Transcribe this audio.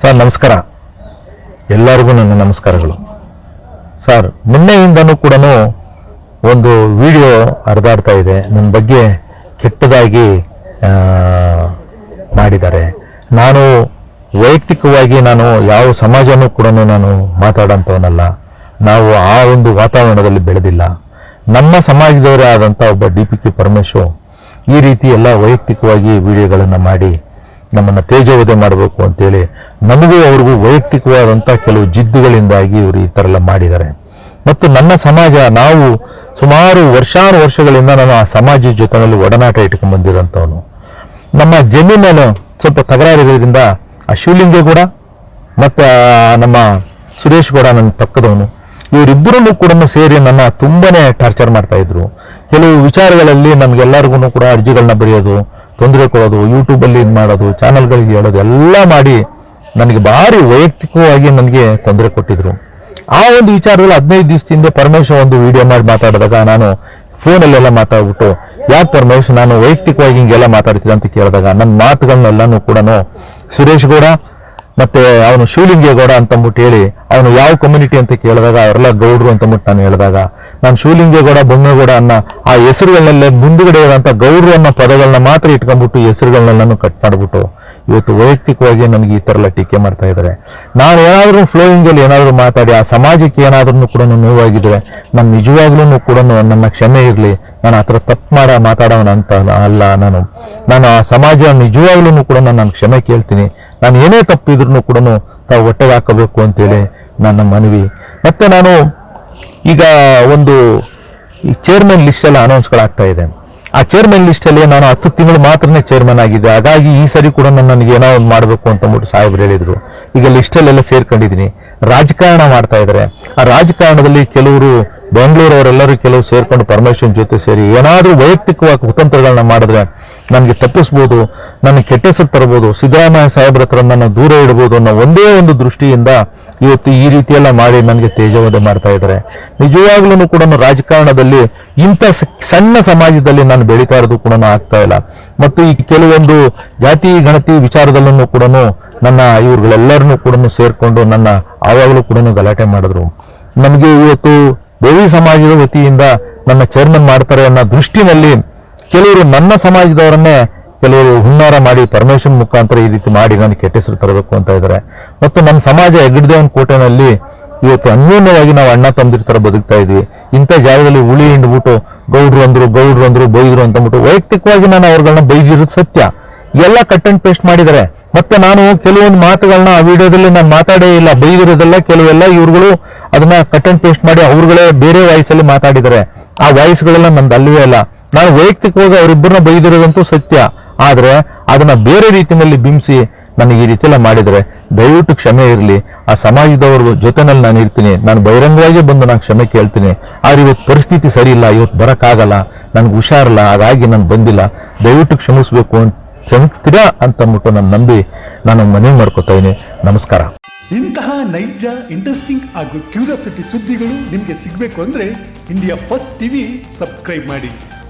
Sir, ನಮಸ್ಕಾರ. ಎಲ್ಲರಿಗೂ ನನ್ನ ನಮಸ್ಕಾರಗಳು. ಸರ್ ನಿನ್ನೆಯಿಂದನೂ ಕೂಡ ಒಂದು ವಿಡಿಯೋ ಹರಿದಾಡ್ತಾ ಇದೆ. ನನ್ನ ಬಗ್ಗೆ ಕೆಟ್ಟದಾಗಿ ಮಾಡಿದ್ದಾರೆ. ನಾನು ವೈಯಕ್ತಿಕವಾಗಿ ನಾನು ಯಾವ ಸಮಾಜನೂ ಕೂಡ ನಾನು ಮಾತಾಡೋಂಥವನಲ್ಲ. ನಾವು ಆ ಒಂದು ವಾತಾವರಣದಲ್ಲಿ ಬೆಳೆದಿಲ್ಲ. ನಮ್ಮ ಸಮಾಜದವರೇ ಆದಂಥ ಒಬ್ಬ ಡಿ ಪಿ ಕೆ ಪರಮೇಶ್ವರ್ ಈ ರೀತಿ ಎಲ್ಲ ವೈಯಕ್ತಿಕವಾಗಿ ವಿಡಿಯೋಗಳನ್ನು ಮಾಡಿ ನಮ್ಮನ್ನು ತೇಜೋವಧೆ ಮಾಡಬೇಕು ಅಂತೇಳಿ ನಮಗೂ ಅವ್ರಿಗೂ ವೈಯಕ್ತಿಕವಾದಂಥ ಕೆಲವು ಜಿದ್ದುಗಳಿಂದಾಗಿ ಇವರು ಈ ಥರ ಎಲ್ಲ ಮಾಡಿದ್ದಾರೆ. ಮತ್ತು ನನ್ನ ಸಮಾಜ, ನಾವು ಸುಮಾರು ವರ್ಷಾನು ವರ್ಷಗಳಿಂದ ನಾನು ಆ ಸಮಾಜದ ಜೊತೆಯಲ್ಲಿ ಒಡನಾಟ ಇಟ್ಕೊಂಡು ಬಂದಿರೋಂಥವನು ನಮ್ಮ ಜಮೀನನ್ನು ಸ್ವಲ್ಪ ತಕರಾರುಗಳಿಂದ ಆ ಶಿವಲಿಂಗೇಗೌಡ ಕೂಡ ಮತ್ತು ನಮ್ಮ ಸುರೇಶ್ ಗೌಡ ನನ್ನ ಪಕ್ಕದವನು, ಇವರಿಬ್ಬರನ್ನು ಕೂಡ ಸೇರಿ ನನ್ನ ತುಂಬನೇ ಟಾರ್ಚರ್ ಮಾಡ್ತಾ ಇದ್ರು. ಕೆಲವು ವಿಚಾರಗಳಲ್ಲಿ ನಮ್ಗೆಲ್ಲರಿಗೂ ಕೂಡ ಅರ್ಜಿಗಳನ್ನ ಬರೆಯೋದು ತೊಂದರೆ ಕೊಡೋದು ಯೂಟ್ಯೂಬಲ್ಲಿ ಇದು ಮಾಡೋದು ಚಾನಲ್ಗಳಿಗೆ ಹೇಳೋದು, ಎಲ್ಲ ಮಾಡಿ ನನಗೆ ಭಾರಿ ವೈಯಕ್ತಿಕವಾಗಿ ನನಗೆ ತೊಂದರೆ ಕೊಟ್ಟಿದ್ರು. ಆ ಒಂದು ವಿಚಾರದಲ್ಲಿ ಹದಿನೈದು ದಿವಸದಿಂದ ಪರಮೇಶ್ವರ್ ಒಂದು ವಿಡಿಯೋ ಮಾಡಿ ಮಾತಾಡಿದಾಗ ನಾನು ಫೋನಲ್ಲೆಲ್ಲ ಮಾತಾಡ್ಬಿಟ್ಟು, ಯಾಕೆ ಪರಮೇಶ್ ನಾನು ವೈಯಕ್ತಿಕವಾಗಿ ಹಿಂಗೆಲ್ಲ ಮಾತಾಡ್ತೀನಿ ಅಂತ ಕೇಳಿದಾಗ ನನ್ನ ಮಾತುಗಳನ್ನೆಲ್ಲನೂ ಕೂಡ ಸುರೇಶ್ ಗೌಡ ಮತ್ತೆ ಅವನು ಶಿವಲಿಂಗೇಗೌಡ ಅಂತಂದ್ಬಿಟ್ಟು ಹೇಳಿ, ಅವನು ಯಾವ ಕಮ್ಯುನಿಟಿ ಅಂತ ಕೇಳಿದಾಗ, ಅವರೆಲ್ಲ ಗೌಡ್ರು ಅಂತಂದ್ಬಿಟ್ಟು ನಾನು ಹೇಳಿದಾಗ ನಾನು ಶಿವಲಿಂಗೇಗೌಡ, ಬೊಮ್ಮೇಗೌಡ ಅನ್ನ ಆ ಹೆಸರುಗಳನ್ನೆಲ್ಲೇ ಮುಂದುಗಡೆ ಇರೋಂಥ ಗೌರವ ಅನ್ನೋ ಪದಗಳನ್ನ ಮಾತ್ರ ಇಟ್ಕೊಂಡ್ಬಿಟ್ಟು ಹೆಸರುಗಳನ್ನೆಲ್ಲನೂ ಕಟ್ ಮಾಡಿಬಿಟ್ಟು ಇವತ್ತು ವೈಯಕ್ತಿಕವಾಗಿ ನನಗೆ ಈ ಥರ ಎಲ್ಲ ಟೀಕೆ ಮಾಡ್ತಾ ಇದ್ದಾರೆ. ನಾನು ಏನಾದರೂ ಫ್ಲೋಯಿಂಗ್ ಅಲ್ಲಿ ಏನಾದ್ರೂ ಮಾತಾಡಿ, ಆ ಸಮಾಜಕ್ಕೆ ಏನಾದ್ರೂ ಕೂಡ ನೋವಾಗಿದ್ರೆ ನಾನು ನಿಜವಾಗ್ಲೂ ಕೂಡ ನನ್ನ ಕ್ಷಮೆ ಇರಲಿ, ನಾನು ಆ ಥರ ತಪ್ಪು ಮಾಡ, ಮಾತಾಡೋಣ ಅಂತ ಅಲ್ಲ ನಾನು. ನಾನು ಆ ಸಮಾಜ ನಿಜವಾಗ್ಲೂ ಕೂಡ ನಾನು ಕ್ಷಮೆ ಕೇಳ್ತೀನಿ. ನಾನು ಏನೇ ತಪ್ಪಿದ್ರು ಕೂಡ ತಾವು ಹೊಟ್ಟೆಗೆ ಹಾಕಬೇಕು ಅಂತೇಳಿ ನನ್ನ ಮನವಿ. ಮತ್ತೆ ನಾನು ಈಗ ಒಂದು ಚೇರ್ಮನ್ ಲಿಸ್ಟ್ ಎಲ್ಲ ಅನೌನ್ಸ್ಗಳಾಗ್ತಾ ಇದೆ. ಆ ಚೇರ್ಮನ್ ಲಿಸ್ಟ್ ಅಲ್ಲಿ ನಾನು ಹತ್ತು ತಿಂಗಳು ಮಾತ್ರನೇ ಚೇರ್ಮನ್ ಆಗಿದ್ದೆ. ಹಾಗಾಗಿ ಈ ಸರಿ ಕೂಡ ನನಗೆ ಏನೋ ಒಂದು ಮಾಡಬೇಕು ಅಂತ ಅಂದ್ಬಿಟ್ಟು ಸಾಹೇಬ್ರು ಹೇಳಿದ್ರು. ಈಗ ಲಿಸ್ಟಲ್ಲೆಲ್ಲ ಸೇರ್ಕೊಂಡಿದ್ದೀನಿ. ರಾಜಕಾರಣ ಮಾಡ್ತಾ ಇದ್ದಾರೆ. ಆ ರಾಜಕಾರಣದಲ್ಲಿ ಕೆಲವರು ಬೆಂಗಳೂರವರೆಲ್ಲರೂ ಕೆಲವು ಸೇರ್ಕೊಂಡು ಪರಮೇಶ್ವರನ್ ಜೊತೆ ಸೇರಿ ಏನಾದ್ರೂ ವೈಯಕ್ತಿಕವಾಗಿ ಕುತಂತ್ರಗಳನ್ನ ಮಾಡಿದ್ರೆ ನನಗೆ ತಪ್ಪಿಸ್ಬೋದು ನನಗೆ ಕೆಟ್ಟ ಹೆಸರು ತರಬಹುದು ಸಿದ್ದರಾಮಯ್ಯ ಸಾಹೇಬ್ರ ಹತ್ರ ನನ್ನ ದೂರ ಇಡಬಹುದು ಅನ್ನೋ ಒಂದೇ ಒಂದು ದೃಷ್ಟಿಯಿಂದ ಇವತ್ತು ಈ ರೀತಿಯೆಲ್ಲ ಮಾಡಿ ನನಗೆ ತೇಜವಧೆ ಮಾಡ್ತಾ ಇದ್ದಾರೆ. ನಿಜವಾಗ್ಲೂ ಕೂಡ ರಾಜಕಾರಣದಲ್ಲಿ ಇಂಥ ಸಣ್ಣ ಸಮಾಜದಲ್ಲಿ ನಾನು ಬೆಳೀತಾ ಇರೋದು ಕೂಡ ಆಗ್ತಾ ಇಲ್ಲ. ಮತ್ತು ಈ ಕೆಲವೊಂದು ಜಾತಿ, ಗಣತಿ ವಿಚಾರದಲ್ಲೂ ಕೂಡ ನನ್ನ ಇವ್ರುಗಳೆಲ್ಲರನ್ನೂ ಕೂಡ ಸೇರ್ಕೊಂಡು ನನ್ನ ಆವಾಗಲೂ ಕೂಡ ಗಲಾಟೆ ಮಾಡಿದ್ರು. ನಮಗೆ ಇವತ್ತು ದೇವಿ ಸಮಾಜದ ವತಿಯಿಂದ ನನ್ನ ಚೇರ್ಮನ್ ಮಾಡ್ತಾರೆ ಅನ್ನೋ ದೃಷ್ಟಿನಲ್ಲಿ ಕೆಲವರು ನನ್ನ ಸಮಾಜದವರನ್ನೇ ಕೆಲವರು ಹುನ್ನಾರ ಮಾಡಿ ಪರಮೇಶ್ವರ್ ಮುಖಾಂತರ ಈ ರೀತಿ ಮಾಡಿ ನನಗೆ ಕೆಟ್ಟ ಹೆಸರು ತರಬೇಕು ಅಂತ ಇದ್ದಾರೆ. ಮತ್ತು ನಮ್ಮ ಸಮಾಜ ಹೆಗ್ಗಡದೇವನ ಕೋಟೆನಲ್ಲಿ ಇವತ್ತು ಅನ್ಯೋನ್ಯವಾಗಿ ನಾವು ಅಣ್ಣ ತಂದಿರ ತರ ಬದುಕ್ತಾ ಇದ್ವಿ. ಇಂಥ ಜಾಗದಲ್ಲಿ ಹುಳಿ ಹಿಂಡ್ಬಿಟ್ಟು ಗೌಡ್ರು ಅಂದ್ರು ಗೌಡ್ರು ಅಂದ್ರು, ಬೈದ್ರು ಅಂತಂದ್ಬಿಟ್ಟು ವೈಯಕ್ತಿಕವಾಗಿ ನಾನು ಅವ್ರಗಳನ್ನ ಬೈದಿರೋದು ಸತ್ಯ. ಎಲ್ಲ ಕಟ್ ಅಂಡ್ ಪೇಸ್ಟ್ ಮಾಡಿದ್ದಾರೆ. ಮತ್ತೆ ನಾನು ಕೆಲವೊಂದು ಮಾತುಗಳನ್ನ ಆ ವಿಡಿಯೋದಲ್ಲಿ ನಾನು ಮಾತಾಡೇ ಇಲ್ಲ. ಬೈದಿರೋದೆಲ್ಲ ಕೆಲವೆಲ್ಲ ಇವ್ರುಗಳು ಅದನ್ನ ಕಟ್ ಅಂಡ್ ಪೇಸ್ಟ್ ಮಾಡಿ ಅವ್ರುಗಳೇ ಬೇರೆ ವಾಯ್ಸಲ್ಲಿ ಮಾತಾಡಿದ್ದಾರೆ. ಆ ವಾಯ್ಸ್ಗಳೆಲ್ಲ ನಂದು ಅಲ್ಲವೇ ಅಲ್ಲ. ನಾನು ವೈಯಕ್ತಿಕವಾಗಿ ಅವರಿಬ್ಬರನ್ನ ಬೈದಿರೋದಂತೂ ಸತ್ಯ. ಆದರೆ ಅದನ್ನ ಬೇರೆ ರೀತಿಯಲ್ಲಿ ಬಿಂಬಿಸಿ ನನಗೆ ಈ ರೀತಿ ಎಲ್ಲ ಮಾಡಿದರೆ ದಯವಿಟ್ಟು ಕ್ಷಮೆ ಇರಲಿ. ಆ ಸಮಾಜದವ್ರ ಜೊತೆನಲ್ಲಿ ನಾನು ಇರ್ತೀನಿ. ನಾನು ಬಹಿರಂಗವಾಗಿ ಬಂದು ನಾನು ಕ್ಷಮೆ ಕೇಳ್ತೀನಿ. ಆದ್ರೆ ಇವತ್ತು ಪರಿಸ್ಥಿತಿ ಸರಿ ಇಲ್ಲ. ಇವತ್ತು ಬರೋಕ್ಕಾಗಲ್ಲ. ನನ್ಗೆ ಹುಷಾರಿಲ್ಲ. ಹಾಗಾಗಿ ನಾನು ಬಂದಿಲ್ಲ. ದಯವಿಟ್ಟು ಕ್ಷಮಿಸ್ಬೇಕು ಅಂತ ಕ್ಷಮಿಸ್ತೀರಾ ಅಂತ ಅಂದ್ಬಿಟ್ಟು ನಾನು ನಂಬಿ ನಾನು ಮನವಿ ಮಾಡ್ಕೋತಾ ಇದ್ದೀನಿ. ನಮಸ್ಕಾರ. ಇಂತಹ ನೈಜ ಇಂಟ್ರೆಸ್ಟಿಂಗ್ ಹಾಗೂ ಕ್ಯೂರಿಯಾಸಿಟಿ ಸುದ್ದಿಗಳು ನಿಮಗೆ ಸಿಗಬೇಕು ಅಂದ್ರೆ ಇಂಡಿಯಾ ಫಸ್ಟ್ ಟಿವಿ ಸಬ್ಸ್ಕ್ರೈಬ್ ಮಾಡಿ.